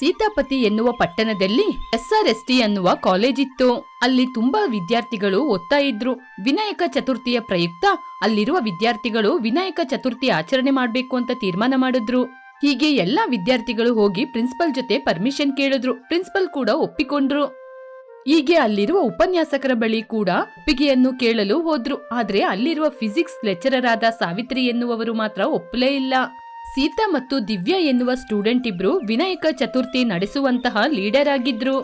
ಸೀತಾಪತಿ ಎನ್ನುವ ಪಟ್ಟಣದಲ್ಲಿ ಎಸ್ಆರ್ಎಸ್ಟಿ ಅನ್ನುವ ಕಾಲೇಜ್ ಇತ್ತು. ಅಲ್ಲಿ ತುಂಬಾ ವಿದ್ಯಾರ್ಥಿಗಳು ಓದ್ತಾ ಇದ್ರು. ವಿನಾಯಕ ಚತುರ್ಥಿಯ ಪ್ರಯುಕ್ತ ಅಲ್ಲಿರುವ ವಿದ್ಯಾರ್ಥಿಗಳು ವಿನಾಯಕ ಚತುರ್ಥಿ ಆಚರಣೆ ಮಾಡಬೇಕು ಅಂತ ತೀರ್ಮಾನ ಮಾಡಿದ್ರು. ಹೀಗೆ ಎಲ್ಲಾ ವಿದ್ಯಾರ್ಥಿಗಳು ಹೋಗಿ ಪ್ರಿನ್ಸಿಪಲ್ ಜೊತೆ ಪರ್ಮಿಷನ್ ಕೇಳಿದ್ರು. ಪ್ರಿನ್ಸಿಪಲ್ ಕೂಡ ಒಪ್ಪಿಕೊಂಡ್ರು. ಹೀಗೆ ಅಲ್ಲಿರುವ ಉಪನ್ಯಾಸಕರ ಬಳಿ ಕೂಡ ಒಪ್ಪಿಗೆಯನ್ನು ಕೇಳಲು ಹೋದ್ರು. ಆದ್ರೆ ಅಲ್ಲಿರುವ ಫಿಸಿಕ್ಸ್ ಲೆಕ್ಚರರ್ ಆದ ಸಾವಿತ್ರಿ ಎನ್ನುವವರು ಮಾತ್ರ ಒಪ್ಪಲೇ ಇಲ್ಲ. ಸೀತಾ ಮತ್ತು ದಿವ್ಯಾ ಎನ್ನುವ ಸ್ಟೂಡೆಂಟ್ ಇಬ್ರು ವಿನಾಯಕ ಚತುರ್ಥಿ ನಡೆಸುವಂತಹ ಲೀಡರ್ ಆಗಿದ್ರು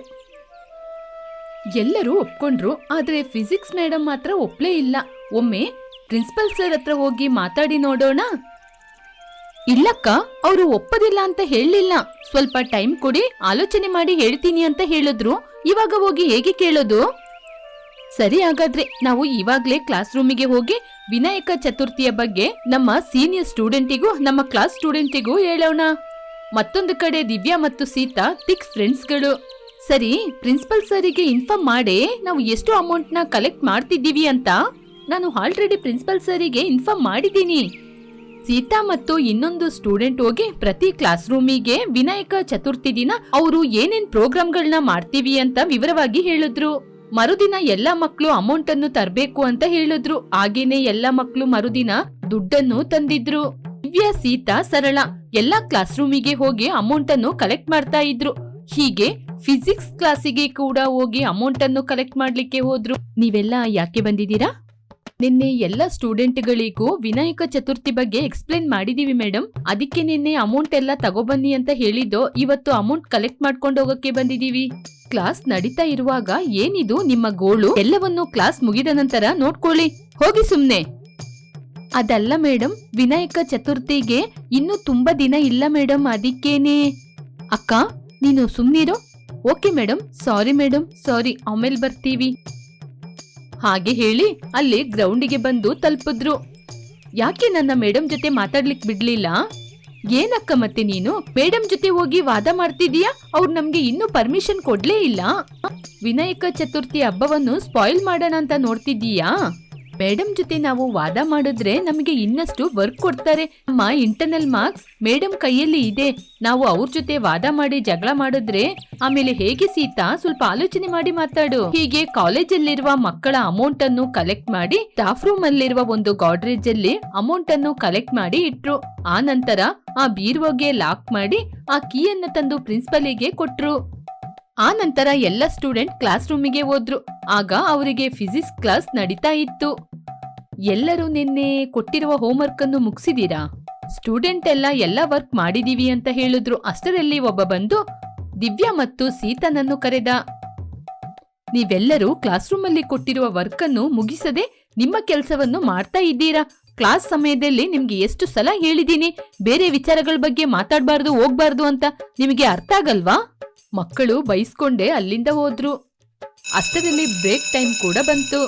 ಎಲ್ಲರೂ ಒಪ್ಕೊಂಡ್ರು, ಆದರೆ ಫಿಸಿಕ್ಸ್ ಮೇಡಮ್ ಮಾತ್ರ ಒಪ್ಲೇ ಇಲ್ಲ. ಒಮ್ಮೆ ಪ್ರಿನ್ಸಿಪಲ್ ಸರ್ ಹತ್ರ ಹೋಗಿ ಮಾತಾಡಿ ನೋಡೋಣ? ಇಲ್ಲಕ್ಕ, ಅವರು ಒಪ್ಪದಿಲ್ಲ ಅಂತ ಹೇಳಲಿಲ್ಲ. ಸ್ವಲ್ಪ ಟೈಮ್ ಕೊಡಿ, ಆಲೋಚನೆ ಮಾಡಿ ಹೇಳ್ತೀನಿ ಅಂತ ಹೇಳಿದ್ರು. ಇವಾಗ ಹೋಗಿ ಹೇಗೆ ಕೇಳೋದು? ಸರಿ ಹಾಗಾದ್ರೆ ನಾವು ಇವಾಗ್ಲೇ ಕ್ಲಾಸ್ ರೂಮಿಗೆ ಹೋಗಿ ವಿನಾಯಕ ಚತುರ್ಥಿಯ ಬಗ್ಗೆ ನಮ್ಮ ಸೀನಿಯರ್ ಸ್ಟೂಡೆಂಟಿಗೂ ನಮ್ಮ ಕ್ಲಾಸ್ ಸ್ಟೂಡೆಂಟಿಗೂ ಹೇಳೋಣ. ಮತ್ತೊಂದು ಕಡೆ ದಿವ್ಯಾ ಮತ್ತು ಸೀತಾ ತಿಕ್ ಫ್ರೆಂಡ್ಸ್ಗಳು ಸರಿ ಪ್ರಿನ್ಸಿಪಲ್ ಸರಿಗೆ ಇನ್ಫಾರ್ಮ್ ಮಾಡಿ ನಾವು ಎಷ್ಟು ಅಮೌಂಟ್ನ ಕಲೆಕ್ಟ್ ಮಾಡ್ತಿದ್ದೀವಿ ಅಂತ ನಾನು ಆಲ್ರೆಡಿ ಪ್ರಿನ್ಸಿಪಲ್ ಸರಿಗೆ ಇನ್ಫಾರ್ಮ್ ಮಾಡಿದ್ದೀನಿ. ಸೀತಾ ಮತ್ತು ಇನ್ನೊಂದು ಸ್ಟೂಡೆಂಟ್ ಹೋಗಿ ಪ್ರತಿ ಕ್ಲಾಸ್ ರೂಮಿಗೆ ವಿನಾಯಕ ಚತುರ್ಥಿ ದಿನ ಅವರು ಏನೇನ್ ಪ್ರೋಗ್ರಾಮ್ಗಳನ್ನ ಮಾಡ್ತೀವಿ ಅಂತ ವಿವರವಾಗಿ ಹೇಳಿದ್ರು. ಮರುದಿನ ಎಲ್ಲ ಮಕ್ಕಳು ಅಮೌಂಟ್ ಅನ್ನು ತರಬೇಕು ಅಂತ ಹೇಳಿದ್ರು. ಹಾಗೇನೆ ಎಲ್ಲ ಮಕ್ಕಳು ಮರುದಿನ ದುಡ್ಡನ್ನು ತಂದಿದ್ರು. ದಿವ್ಯಾ, ಸೀತಾ, ಸರಳ ಎಲ್ಲಾ ಕ್ಲಾಸ್ ರೂಮಿಗೆ ಹೋಗಿ ಅಮೌಂಟ್ ಅನ್ನು ಕಲೆಕ್ಟ್ ಮಾಡ್ತಾ ಇದ್ರು. ಹೀಗೆ ಫಿಸಿಕ್ಸ್ ಕ್ಲಾಸಿಗೆ ಕೂಡ ಹೋಗಿ ಅಮೌಂಟ್ ಅನ್ನು ಕಲೆಕ್ಟ್ ಮಾಡ್ಲಿಕ್ಕೆ ಹೋದ್ರು. ನೀವೆಲ್ಲ ಯಾಕೆ ಬಂದಿದ್ದೀರಾ? ನಿನ್ನೆ ಎಲ್ಲ ಸ್ಟೂಡೆಂಟ್ಗಳಿಗೂ ವಿನಾಯಕ ಚತುರ್ಥಿ ಬಗ್ಗೆ ಎಕ್ಸ್ಪ್ಲೇನ್ ಮಾಡಿದೀವಿ ಮೇಡಮ್ ಅದಕ್ಕೆ ನಿನ್ನೆ ಅಮೌಂಟ್ ಎಲ್ಲ ತಗೋಬನ್ನಿ ಅಂತ ಹೇಳಿದ್ದು, ಇವತ್ತು ಅಮೌಂಟ್ ಕಲೆಕ್ಟ್ ಮಾಡ್ಕೊಂಡು ಹೋಗಕ್ಕೆ ಬಂದಿದೀವಿ ಕ್ಲಾಸ್ ನಡೀತಾ ಇರುವಾಗ ಏನಿದು ನಿಮ್ಮ ಗೋಳು? ಎಲ್ಲವನ್ನು ಕ್ಲಾಸ್ ಮುಗಿದ ನಂತರ ನೋಡ್ಕೊಳ್ಳಿ. ಹೋಗಿ ಸುಮ್ನೆ. ಅದಲ್ಲ ಮೇಡಮ್ ವಿನಾಯಕ ಚತುರ್ಥಿಗೆ ಇನ್ನು ತುಂಬಾ ದಿನ ಇಲ್ಲ ಮೇಡಮ್ ಅದಕ್ಕೇನೆ. ಅಕ್ಕ, ನೀನು ಸುಮ್ನಿರೋ. Okay madam sorry madam sorry, ಆಮೇಲೆ ಬರ್ತೀವಿ. ಹಾಗೆ ಹೇಳಿ ಅಲ್ಲಿ ಗ್ರೌಂಡಿಗೆ ಬಂದು ತಲುಪಿದ್ರು. ಯಾಕೆ ನನ್ನ ಮೇಡಮ್ ಜೊತೆ ಮಾತಾಡ್ಲಿಕ್ಕೆ ಬಿಡ್ಲಿಲ್ಲ? ಏನಕ್ಕ ಮತ್ತೆ ನೀನು? ಮೇಡಮ್ ಜೊತೆ ಹೋಗಿ ವಾದ ಮಾಡ್ತಿದೀಯಾ ಅವ್ರು ನಮ್ಗೆ ಇನ್ನೂ ಪರ್ಮಿಷನ್ ಕೊಡ್ಲೇ ಇಲ್ಲ. ವಿನಾಯಕ ಚತುರ್ಥಿ ಹಬ್ಬವನ್ನು ಸ್ಪಾಯಿಲ್ ಮಾಡೋಣ ಅಂತ ನೋಡ್ತಿದ್ದೀಯಾ? ಮೇಡಮ್ ಜೊತೆ ನಾವು ವಾದ ಮಾಡಿದ್ರೆ ನಮಗೆ ಇನ್ನಷ್ಟು ವರ್ಕ್ ಕೊಡ್ತಾರೆ. ನಮ್ಮ ಇಂಟರ್ನಲ್ ಮಾರ್ಕ್ಸ್ ಮೇಡಮ್ ಕೈಯಲ್ಲಿ ಇದೆ. ನಾವು ಅವ್ರ ಜೊತೆ ವಾದ ಮಾಡಿ, ಜಗಳ ಮಾಡಿದ್ರೆ ಆಮೇಲೆ ಹೇಗೆ ಸೀತಾ? ಸ್ವಲ್ಪ ಆಲೋಚನೆ ಮಾಡಿ ಮಾತಾಡು. ಹೀಗೆ ಕಾಲೇಜಲ್ಲಿರುವ ಮಕ್ಕಳ ಅಮೌಂಟ್ ಅನ್ನು ಕಲೆಕ್ಟ್ ಮಾಡಿ ಸ್ಟಾಫ್ ರೂಮ್ ಅಲ್ಲಿರುವ ಒಂದು ಗಾಡ್ರೇಜ್ ಅಲ್ಲಿ ಅಮೌಂಟ್ ಅನ್ನು ಕಲೆಕ್ಟ್ ಮಾಡಿ ಇಟ್ರು. ಆ ನಂತರ ಆ ಬೀರ್ವೋಗೆ ಲಾಕ್ ಮಾಡಿ, ಆ ಕೀಯನ್ನು ತಂದು ಪ್ರಿನ್ಸಿಪಲಿಗೆ ಕೊಟ್ರು. ಆ ನಂತರ ಎಲ್ಲ ಸ್ಟೂಡೆಂಟ್ ಕ್ಲಾಸ್ ರೂಮಿಗೆ ಹೋದ್ರು. ಆಗ ಅವರಿಗೆ ಫಿಸಿಕ್ಸ್ ಕ್ಲಾಸ್ ನಡೀತಾ ಇತ್ತು. ಎಲ್ಲರೂ ನಿನ್ನೆ ಕೊಟ್ಟಿರುವ ಹೋಮ್ವರ್ಕ್ ಅನ್ನು ಮುಗಿಸಿದೀರಾ? ಸ್ಟೂಡೆಂಟ್ ಎಲ್ಲ ಎಲ್ಲ ವರ್ಕ್ ಮಾಡಿದೀವಿ ಅಂತ ಹೇಳಿದ್ರು. ಅಷ್ಟರಲ್ಲಿ ಒಬ್ಬ ಬಂದು, ದಿವ್ಯಾ ಮತ್ತು ಸೀತನನ್ನು ಕರೆದ. ನೀವೆಲ್ಲರೂ ಕ್ಲಾಸ್ ರೂಮ್ ಕೊಟ್ಟಿರುವ ವರ್ಕ್ ಅನ್ನು ಮುಗಿಸದೆ ನಿಮ್ಮ ಕೆಲಸವನ್ನು ಮಾಡ್ತಾ ಇದ್ದೀರಾ? ಕ್ಲಾಸ್ ಸಮಯದಲ್ಲಿ ನಿಮ್ಗೆ ಎಷ್ಟು ಸಲ ಹೇಳಿದೀನಿ ಬೇರೆ ವಿಚಾರಗಳ ಬಗ್ಗೆ ಮಾತಾಡಬಾರ್ದು, ಹೋಗ್ಬಾರ್ದು ಅಂತ ನಿಮಗೆ ಅರ್ಥ ಆಗಲ್ವಾ? ಮಕ್ಕಳು ಬೈಸ್ಕೊಂಡೇ ಅಲ್ಲಿಂದ ಹೋದ್ರು. ಅಷ್ಟರಲ್ಲಿ ಬ್ರೇಕ್ ಟೈಮ್ ಕೂಡ ಬಂತು.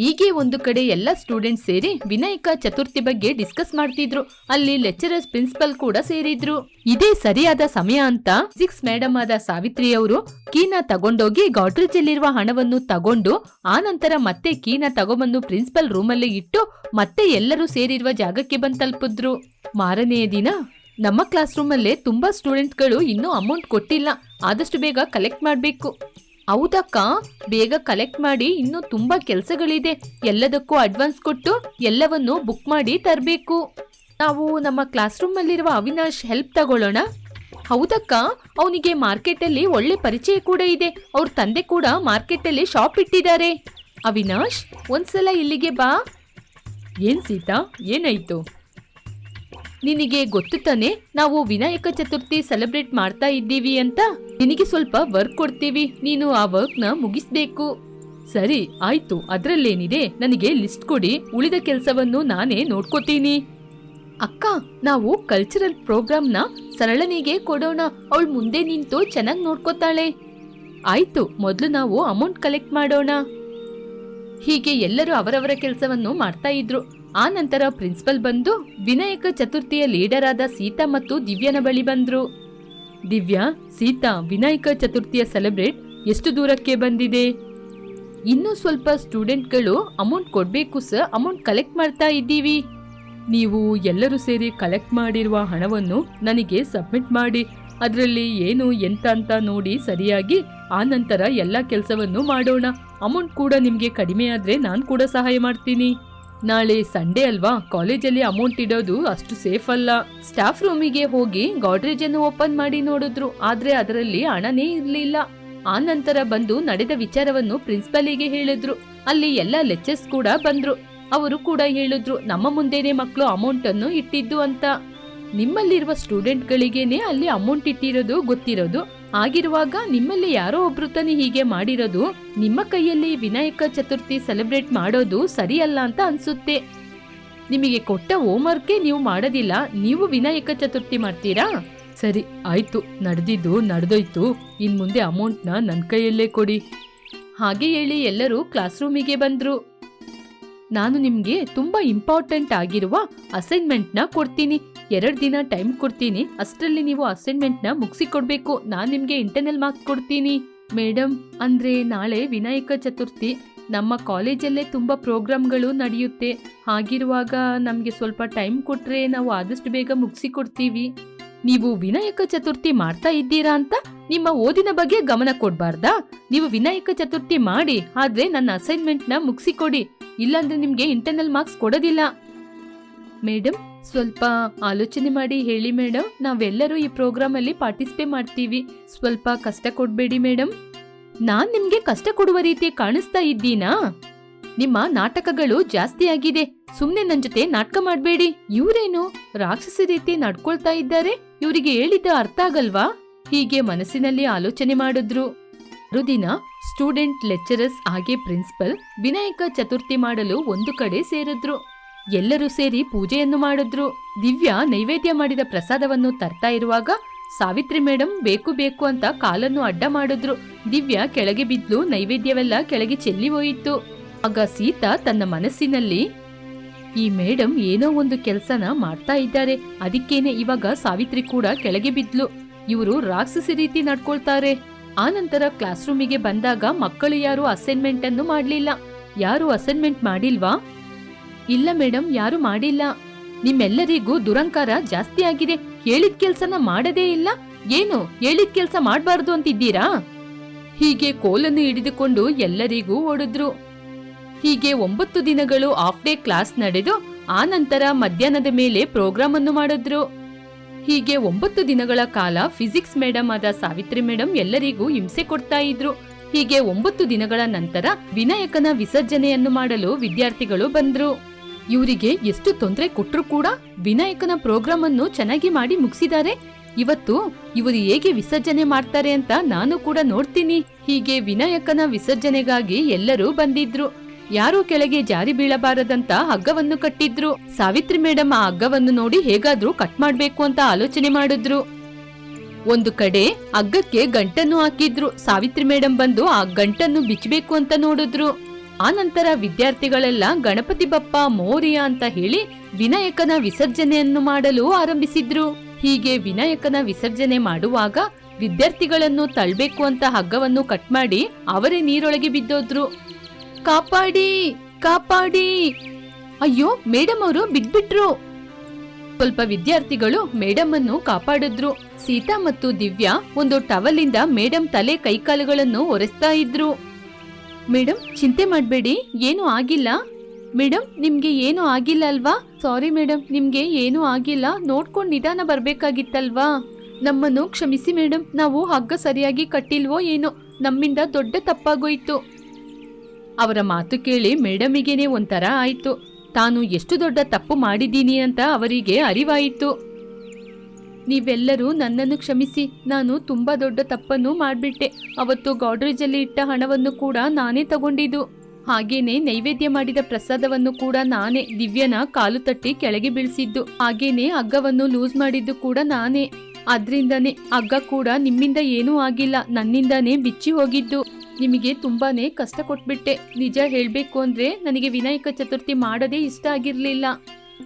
ಹೀಗೆ ಒಂದು ಕಡೆ ಎಲ್ಲ ಸ್ಟೂಡೆಂಟ್ ಸೇರಿ ವಿನಾಯಕ ಚತುರ್ಥಿ ಬಗ್ಗೆ ಡಿಸ್ಕಸ್ ಮಾಡ್ತಿದ್ರು. ಅಲ್ಲಿ ಲೆಕ್ಚರರ್ಸ್ ಪ್ರಿನ್ಸಿಪಲ್ ಕೂಡ ಸೇರಿದ್ರು. ಇದೇ ಸರಿಯಾದ ಸಮಯ ಅಂತ ಸಿಕ್ಸ್ ಮೇಡಮ್ ಆದ ಸಾವಿತ್ರಿ ಅವರು ಕೀನ ತಗೊಂಡೋಗಿ ಗಾಡ್ರೇಜ್ ಅಲ್ಲಿರುವ ಹಣವನ್ನು ತಗೊಂಡು, ಆ ನಂತರ ಮತ್ತೆ ಕೀನ ತಗೊಂಬಂದು ಪ್ರಿನ್ಸಿಪಲ್ ರೂಮಲ್ಲಿ ಇಟ್ಟು ಮತ್ತೆ ಎಲ್ಲರೂ ಸೇರಿರುವ ಜಾಗಕ್ಕೆ ಬಂದು ತಲುಪಿದ್ರು ಮಾರನೆಯ ದಿನ ನಮ್ಮ ಕ್ಲಾಸ್ ರೂಮಲ್ಲೇ ತುಂಬಾ ಸ್ಟೂಡೆಂಟ್ಗಳು ಇನ್ನೂ ಅಮೌಂಟ್ ಕೊಟ್ಟಿಲ್ಲ. ಆದಷ್ಟು ಬೇಗ ಕಲೆಕ್ಟ್ ಮಾಡಬೇಕು. ಹೌದಕ್ಕ? ಬೇಗ ಕಲೆಕ್ಟ್ ಮಾಡಿ ಇನ್ನೂ ತುಂಬಾ ಕೆಲಸಗಳಿದೆ. ಎಲ್ಲದಕ್ಕೂ ಅಡ್ವಾನ್ಸ್ ಕೊಟ್ಟು ಎಲ್ಲವನ್ನು ಬುಕ್ ಮಾಡಿ ತರಬೇಕು. ನಾವು ನಮ್ಮ ಕ್ಲಾಸ್ ರೂಮಲ್ಲಿರುವ ಅವಿನಾಶ್ ಹೆಲ್ಪ್ ತಗೊಳ್ಳೋಣ. ಹೌದಕ್ಕ? ಅವನಿಗೆ ಮಾರ್ಕೆಟಲ್ಲಿ ಒಳ್ಳೆ ಪರಿಚಯ ಕೂಡ ಇದೆ. ಅವ್ರ ತಂದೆ ಕೂಡ ಮಾರ್ಕೆಟಲ್ಲಿ ಶಾಪ್ ಇಟ್ಟಿದ್ದಾರೆ. ಅವಿನಾಶ್, ಒಂದ್ಸಲ ಇಲ್ಲಿಗೆ ಬಾ. ಏನ್ ಸೀತಾ? ಏನಾಯ್ತು? ನಿನಗೆ ಗೊತ್ತು ತಾನೆ, ನಾವು ವಿನಾಯಕ ಚತುರ್ಥಿ ಸೆಲೆಬ್ರೇಟ್ ಮಾಡ್ತಾ ಇದ್ದೀವಿ ಅಂತ? ನಿನಗೆ ಸ್ವಲ್ಪ ವರ್ಕ್ ಕೊಡ್ತೀವಿ, ನೀನು ಆ ವರ್ಕ್ನ ಮುಗಿಸ್ಬೇಕು. ಸರಿ, ಆಯ್ತು, ಅದ್ರಲ್ಲೇನಿದೆ, ನನಗೆ ಲಿಸ್ಟ್ ಕೊಡಿ, ಉಳಿದ ಕೆಲಸವನ್ನು ನಾನೇ ನೋಡ್ಕೋತೀನಿ. ಅಕ್ಕ, ನಾವು ಕಲ್ಚರಲ್ ಪ್ರೋಗ್ರಾಮ್ನ ಸರಳನಿಗೆ ಕೊಡೋಣ, ಅವಳು ಮುಂದೆ ನಿಂತು ಚೆನ್ನಾಗಿ ನೋಡ್ಕೋತಾಳೆ. ಆಯ್ತು, ಮೊದಲು ನಾವು ಅಮೌಂಟ್ ಕಲೆಕ್ಟ್ ಮಾಡೋಣ. ಹೀಗೆ ಎಲ್ಲರೂ ಅವರವರ ಕೆಲಸವನ್ನು ಮಾಡ್ತಾ ಇದ್ರು. ಆ ನಂತರ ಪ್ರಿನ್ಸಿಪಲ್ ಬಂದು ವಿನಾಯಕ ಚತುರ್ಥಿಯ ಲೀಡರ್ ಆದ ಸೀತಾ ಮತ್ತು ದಿವ್ಯನ ಬಳಿ ಬಂದ್ರು. ದಿವ್ಯಾ, ಸೀತಾ, ವಿನಾಯಕ ಚತುರ್ಥಿಯ ಸೆಲೆಬ್ರೇಟ್ ಎಷ್ಟು ದೂರಕ್ಕೆ ಬಂದಿದೆ? ಇನ್ನೂ ಸ್ವಲ್ಪ ಸ್ಟೂಡೆಂಟ್ಗಳು ಅಮೌಂಟ್ ಕೊಡಬೇಕು ಸರ್, ಅಮೌಂಟ್ ಕಲೆಕ್ಟ್ ಮಾಡ್ತಾ ಇದ್ದೀವಿ. ನೀವು ಎಲ್ಲರೂ ಸೇರಿ ಕಲೆಕ್ಟ್ ಮಾಡಿರುವ ಹಣವನ್ನು ನನಗೆ ಸಬ್ಮಿಟ್ ಮಾಡಿ, ಅದರಲ್ಲಿ ಏನು, ಎಂತ ಅಂತ ನೋಡಿ ಸರಿಯಾಗಿ ಆ ನಂತರ ಎಲ್ಲ ಕೆಲಸವನ್ನು ಮಾಡೋಣ. ಅಮೌಂಟ್ ಕೂಡ ನಿಮಗೆ ಕಡಿಮೆ ಆದ್ರೆ ನಾನು ಕೂಡ ಸಹಾಯ ಮಾಡ್ತೀನಿ. ನಾಳೆ ಸಂಡೇ ಅಲ್ವಾ? ಕಾಲೇಜಲ್ಲಿ ಅಮೌಂಟ್ ಇಡೋದು ಅಷ್ಟು ಸೇಫ್ ಅಲ್ಲ. ಸ್ಟಾಫ್ ರೂಮಿಗೆ ಹೋಗಿ ಗಾಡ್ರೇಜ್ ಅನ್ನು ಓಪನ್ ಮಾಡಿ ನೋಡಿದ್ರು. ಆದ್ರೆ ಅದರಲ್ಲಿ ಹಣನೇ ಇರ್ಲಿಲ್ಲ. ಆ ನಂತರ ಬಂದು ನಡೆದ ವಿಚಾರವನ್ನು ಪ್ರಿನ್ಸಿಪಲಿಗೆ ಹೇಳಿದ್ರು. ಅಲ್ಲಿ ಎಲ್ಲ ಲೆಕ್ಚರ್ಸ್ ಕೂಡ ಬಂದ್ರು. ಅವರು ಕೂಡ ಹೇಳಿದ್ರು, ನಮ್ಮ ಮುಂದೆನೆ ಮಕ್ಕಳು ಅಮೌಂಟ್ ಅನ್ನು ಇಟ್ಟಿದ್ದು ಅಂತ. ನಿಮ್ಮಲ್ಲಿರುವ ಸ್ಟೂಡೆಂಟ್ಗಳಿಗೇನೆ ಅಲ್ಲಿ ಅಮೌಂಟ್ ಇಟ್ಟಿರೋದು ಗೊತ್ತಿರೋದು. ಆಗಿರುವಾಗ ನಿಮ್ಮಲ್ಲಿ ಯಾರೋ ಒಬ್ರು ತಾನೇ ಹೀಗೆ ಮಾಡಿರೋದು, ನಿಮ್ಮ ಕೈಯಲ್ಲಿ ವಿನಾಯಕ ಚತುರ್ಥಿ ಸೆಲೆಬ್ರೇಟ್ ಮಾಡೋದು ಸರಿಯಲ್ಲ ಅಂತ ಅನ್ಸುತ್ತೆ. ನಿಮಗೆ ಕೊಟ್ಟ ಹೋಮ್ವರ್ಕೆ ನೀವು ಮಾಡೋದಿಲ್ಲ, ನೀವು ವಿನಾಯಕ ಚತುರ್ಥಿ ಮಾಡ್ತೀರಾ? ಸರಿ, ಆಯ್ತು, ನಡೆದಿದ್ದು ನಡೆದೋಯ್ತು, ಇನ್ ಮುಂದೆ ಅಮೌಂಟ್ನ ನನ್ನ ಕೈಯಲ್ಲೇ ಕೊಡಿ. ಹಾಗೆ ಹೇಳಿ ಎಲ್ಲರೂ ಕ್ಲಾಸ್ ರೂಮಿಗೆ ಬಂದ್ರು. ನಾನು ನಿಮಗೆ ತುಂಬಾ ಇಂಪಾರ್ಟೆಂಟ್ ಆಗಿರುವ ಅಸೈನ್ಮೆಂಟ್ನ ಕೊಡ್ತೀನಿ. ಎರಡು ದಿನ ಟೈಮ್ ಕೊಡ್ತೀನಿ. ಅಷ್ಟರಲ್ಲಿ ನೀವು ಅಸೈನ್ಮೆಂಟ್ನ ಮುಗಿಸಿ ಕೊಡ್ಬೇಕು ನಾನು ನಿಮಗೆ ಇಂಟರ್ನಲ್ ಮಾರ್ಕ್ಸ್ ಕೊಡ್ತೀನಿ. ಮೇಡಮ್ ಅಂದ್ರೆ ನಾಳೆ ವಿನಾಯಕ ಚತುರ್ಥಿ. ನಮ್ಮ ಕಾಲೇಜಲ್ಲೇ ತುಂಬ ಪ್ರೋಗ್ರಾಮ್ಗಳು ನಡೆಯುತ್ತೆ. ಹಾಗಿರುವಾಗ ನಮಗೆ ಸ್ವಲ್ಪ ಟೈಮ್ ಕೊಟ್ರೆ ನಾವು ಆದಷ್ಟು ಬೇಗ ಮುಗಿಸಿ ಕೊಡ್ತೀವಿ ನೀವು ವಿನಾಯಕ ಚತುರ್ಥಿ ಮಾಡ್ತಾ ಇದ್ದೀರಾ ಅಂತ ನಿಮ್ಮ ಓದಿನ ಬಗ್ಗೆ ಗಮನ ಕೊಡಬಾರ್ದಾ? ನೀವು ವಿನಾಯಕ ಚತುರ್ಥಿ ಮಾಡಿ, ಆದ್ರೆ ನನ್ನ ಅಸೈನ್ಮೆಂಟ್ನ ಮುಗಿಸಿಕೊಡಿ. ಇಲ್ಲಾಂದ್ರೆ ನಿಮಗೆ ಇಂಟರ್ನಲ್ ಮಾರ್ಕ್ಸ್ ಕೊಡೋದಿಲ್ಲ. ಮೇಡಮ್ ಸ್ವಲ್ಪ ಆಲೋಚನೆ ಮಾಡಿ ಹೇಳಿ ಮೇಡಮ್ ನಾವೆಲ್ಲರೂ ಈ ಪ್ರೋಗ್ರಾಮ್ ಅಲ್ಲಿ ಪಾರ್ಟಿಸಿಪೇಟ್ ಮಾಡ್ತೀವಿ. ಸ್ವಲ್ಪ ಕಷ್ಟ ಕೊಡ್ಬೇಡಿ ಮೇಡಮ್ ನಾನ್ ನಿಮ್ಗೆ ಕಷ್ಟ ಕೊಡುವ ರೀತಿ ಕಾಣಿಸ್ತಾ ಇದ್ದೀನಾ? ನಿಮ್ಮ ನಾಟಕಗಳು ಜಾಸ್ತಿ ಆಗಿದೆ. ಸುಮ್ನೆ ನನ್ ಜೊತೆ ನಾಟಕ ಮಾಡ್ಬೇಡಿ. ಇವ್ರೇನು ರಾಕ್ಷಸ ರೀತಿ ನಡ್ಕೊಳ್ತಾ ಇದ್ದಾರೆ? ಇವರಿಗೆ ಹೇಳಿದ ಅರ್ಥ ಆಗಲ್ವಾ? ಹೀಗೆ ಮನಸ್ಸಿನಲ್ಲಿ ಆಲೋಚನೆ ಮಾಡಿದ್ರು. ಮರುದಿನ ಸ್ಟೂಡೆಂಟ್ ಲೆಕ್ಚರರ್ಸ್ ಹಾಗೆ ಪ್ರಿನ್ಸಿಪಲ್ ವಿನಾಯಕ ಚತುರ್ಥಿ ಮಾಡಲು ಒಂದು ಕಡೆ ಸೇರಿದ್ರು. ಎಲ್ಲರೂ ಸೇರಿ ಪೂಜೆಯನ್ನು ಮಾಡಿದ್ರು. ದಿವ್ಯಾ ನೈವೇದ್ಯ ಮಾಡಿದ ಪ್ರಸಾದವನ್ನು ತರ್ತಾ ಇರುವಾಗ, ಸಾವಿತ್ರಿ ಮೇಡಂ, ಬೇಕು ಬೇಕು ಅಂತ ಕಾಲನ್ನು ಅಡ್ಡ ಮಾಡಿದ್ರು. ದಿವ್ಯಾ ಕೆಳಗೆ ಬಿದ್ಲು ನೈವೇದ್ಯವೆಲ್ಲ ಕೆಳಗೆ ಚೆಲ್ಲಿ ಹೋಯಿತು. ಆಗ ಸೀತಾ ತನ್ನ ಮನಸ್ಸಿನಲ್ಲಿ, ಈ ಮೇಡಂ ಏನೋ ಒಂದು ಕೆಲಸನ ಮಾಡ್ತಾ ಇದ್ದಾರೆ. ಅದಕ್ಕೇನೆ ಇವಾಗ ಸಾವಿತ್ರಿ ಕೂಡ ಕೆಳಗೆ ಬಿದ್ಲು. ಇವರು ರಾಕ್ಷಸಿ ರೀತಿ ನಡ್ಕೊಳ್ತಾರೆ. ಆನಂತರ ಕ್ಲಾಸ್ ರೂಮಿಗೆ ಬಂದಾಗ ಮಕ್ಕಳು ಯಾರು ಅಸೈನ್ಮೆಂಟ್ ಅನ್ನು ಮಾಡ್ಲಿಲ್ಲ. ಯಾರು ಅಸೈನ್ಮೆಂಟ್ ಮಾಡಿಲ್ವಾ? ಇಲ್ಲ ಮೇಡಮ್ ಯಾರು ಮಾಡಿಲ್ಲ. ನಿಮ್ಮೆಲ್ಲರಿಗೂ ದುರಂಕಾರ ಜಾಸ್ತಿ ಆಗಿದೆ. ಹೇಳಿದ ಕೆಲ್ಸನ ಮಾಡದೇ ಇಲ್ಲ. ಏನು? ಹೇಳಿದ ಕೆಲ್ಸ ಮಾಡಬಾರ್ದು ಅಂತಿದ್ದೀರಾ? ಹೀಗೆ ಕೋಲನ್ನು ಹಿಡಿದುಕೊಂಡು ಎಲ್ಲರಿಗೂ ಓಡಿದ್ರು. ಹೀಗೆ ಒಂಬತ್ತು ದಿನಗಳು ಆಫ್ ಡೇ ಕ್ಲಾಸ್ ನಡೆದು, ಆ ನಂತರ ಮಧ್ಯಾಹ್ನದ ಮೇಲೆ ಪ್ರೋಗ್ರಾಮ್ ಅನ್ನು ಮಾಡಿದ್ರು. ಹೀಗೆ ಒಂಬತ್ತು ದಿನಗಳ ಕಾಲ ಫಿಸಿಕ್ಸ್ ಮೇಡಮ್ ಆದ ಸಾವಿತ್ರಿ ಮೇಡಮ್ ಎಲ್ಲರಿಗೂ ಹಿಂಸೆ ಕೊಡ್ತಾ ಇದ್ರು. ಹೀಗೆ ಒಂಬತ್ತು ದಿನಗಳ ನಂತರ ವಿನಾಯಕನ ವಿಸರ್ಜನೆಯನ್ನು ಮಾಡಲು ವಿದ್ಯಾರ್ಥಿಗಳು ಬಂದ್ರು. ಇವರಿಗೆ ಎಷ್ಟು ತೊಂದರೆ ಕೊಟ್ಟರು ಕೂಡ ವಿನಾಯಕನ ಪ್ರೋಗ್ರಾಮ್ ಅನ್ನು ಚೆನ್ನಾಗಿ ಮಾಡಿ ಮುಗಿಸಿದ್ದಾರೆ. ಇವತ್ತು ಇವರು ಹೇಗೆ ವಿಸರ್ಜನೆ ಮಾಡ್ತಾರೆ ಅಂತ ನಾನು ಕೂಡ ನೋಡ್ತೀನಿ. ಹೀಗೆ ವಿನಾಯಕನ ವಿಸರ್ಜನೆಗಾಗಿ ಎಲ್ಲರೂ ಬಂದಿದ್ರು. ಯಾರೂ ಕೆಳಗೆ ಜಾರಿ ಬೀಳಬಾರದಂತ ಹಗ್ಗವನ್ನು ಕಟ್ಟಿದ್ರು. ಸಾವಿತ್ರಿ ಮೇಡಮ್ ಆ ಹಗ್ಗವನ್ನು ನೋಡಿ ಹೇಗಾದ್ರೂ ಕಟ್ ಮಾಡ್ಬೇಕು ಅಂತ ಆಲೋಚನೆ ಮಾಡಿದ್ರು. ಒಂದು ಕಡೆ ಹಗ್ಗಕ್ಕೆ ಗಂಟನ್ನು ಹಾಕಿದ್ರು. ಸಾವಿತ್ರಿ ಮೇಡಮ್ ಬಂದು ಆ ಗಂಟನ್ನು ಬಿಚ್ಚಬೇಕು ಅಂತ ನೋಡಿದ್ರು. ಆನಂತರ ವಿದ್ಯಾರ್ಥಿಗಳೆಲ್ಲ ಗಣಪತಿ ಬಪ್ಪ, ಮೋರಿಯ ಅಂತ ಹೇಳಿ ವಿನಾಯಕನ ವಿಸರ್ಜನೆಯನ್ನು ಮಾಡಲು ಆರಂಭಿಸಿದ್ರು. ಹೀಗೆ ವಿನಾಯಕನ ವಿಸರ್ಜನೆ ಮಾಡುವಾಗ ವಿದ್ಯಾರ್ಥಿಗಳನ್ನು ತಳ್ಬೇಕು ಅಂತ ಹಗ್ಗವನ್ನು ಕಟ್ ಮಾಡಿ ಅವರೇ ನೀರೊಳಗೆ ಬಿದ್ದೋದ್ರು. ಕಾಪಾಡಿ ಕಾಪಾಡಿ. ಅಯ್ಯೋ, ಮೇಡಮ್ ಅವರು ಬಿದ್ಬಿಟ್ರು ಸ್ವಲ್ಪ ವಿದ್ಯಾರ್ಥಿಗಳು ಮೇಡಮ್ ಅನ್ನು ಕಾಪಾಡಿದ್ರು. ಸೀತಾ ಮತ್ತು ದಿವ್ಯಾ ಒಂದು ಟವಲ್ ಇಂದ ಮೇಡಮ್ ತಲೆ ಕೈಕಾಲುಗಳನ್ನು ಒರೆಸ್ತಾ ಇದ್ರು. ಮೇಡಮ್ ಚಿಂತೆ ಮಾಡಬೇಡಿ, ಏನು ಆಗಿಲ್ಲ. ಮೇಡಮ್ ನಿಮ್ಗೆ ಏನು ಆಗಿಲ್ಲ ಅಲ್ವಾ? ಸಾರಿ ಮೇಡಮ್ ನಿಮ್ಗೆ ಏನು ಆಗಿಲ್ಲ. ನೋಡ್ಕೊಂಡು ನಿಧಾನ ಬರ್ಬೇಕಾಗಿತ್ತಲ್ವಾ? ನಮ್ಮನ್ನು ಕ್ಷಮಿಸಿ ಮೇಡಮ್ ನಾವು ಹಗ್ಗ ಸರಿಯಾಗಿ ಕಟ್ಟಿಲ್ವೋ ಏನೋ? ನಮ್ಮಿಂದ ದೊಡ್ಡ ತಪ್ಪಾಗೋಯ್ತು. ಅವರ ಮಾತು ಕೇಳಿ ಮೇಡಮಿಗೇನೆ ಒಂಥರ ಆಯಿತು. ತಾನು ಎಷ್ಟು ದೊಡ್ಡ ತಪ್ಪು ಮಾಡಿದ್ದೀನಿ ಅಂತ ಅವರಿಗೆ ಅರಿವಾಯಿತು. ನೀವೆಲ್ಲರೂ ನನ್ನನ್ನು ಕ್ಷಮಿಸಿ. ನಾನು ತುಂಬ ದೊಡ್ಡ ತಪ್ಪನ್ನು ಮಾಡಿಬಿಟ್ಟೆ. ಅವತ್ತು ಗಾಡ್ರೇಜಲ್ಲಿ ಇಟ್ಟ ಹಣವನ್ನು ಕೂಡ ನಾನೇ ತಗೊಂಡಿದ್ದು. ಹಾಗೇನೆ ನೈವೇದ್ಯ ಮಾಡಿದ ಪ್ರಸಾದವನ್ನು ಕೂಡ ನಾನೇ, ದಿವ್ಯನ ಕಾಲು ತಟ್ಟಿ ಕೆಳಗೆ ಬೀಳಿಸಿದ್ದು. ಹಾಗೇನೆ ಹಗ್ಗವನ್ನು ಲೂಸ್ ಮಾಡಿದ್ದು ಕೂಡ ನಾನೇ. ಅದ್ರಿಂದನೇ ಹಗ್ಗ ಕೂಡ ನಿಮ್ಮಿಂದ ಏನೂ ಆಗಿಲ್ಲ, ನನ್ನಿಂದಾನೇ ಬಿಚ್ಚಿ ಹೋಗಿದ್ದು. ನಿಮಗೆ ತುಂಬಾನೇ ಕಷ್ಟ ಕೊಟ್ಬಿಟ್ಟೆ. ನಿಜ ಹೇಳಬೇಕು ಅಂದ್ರೆ ನನಗೆ ವಿನಾಯಕ ಚತುರ್ಥಿ ಮಾಡದೇ ಇಷ್ಟ ಆಗಿರ್ಲಿಲ್ಲ.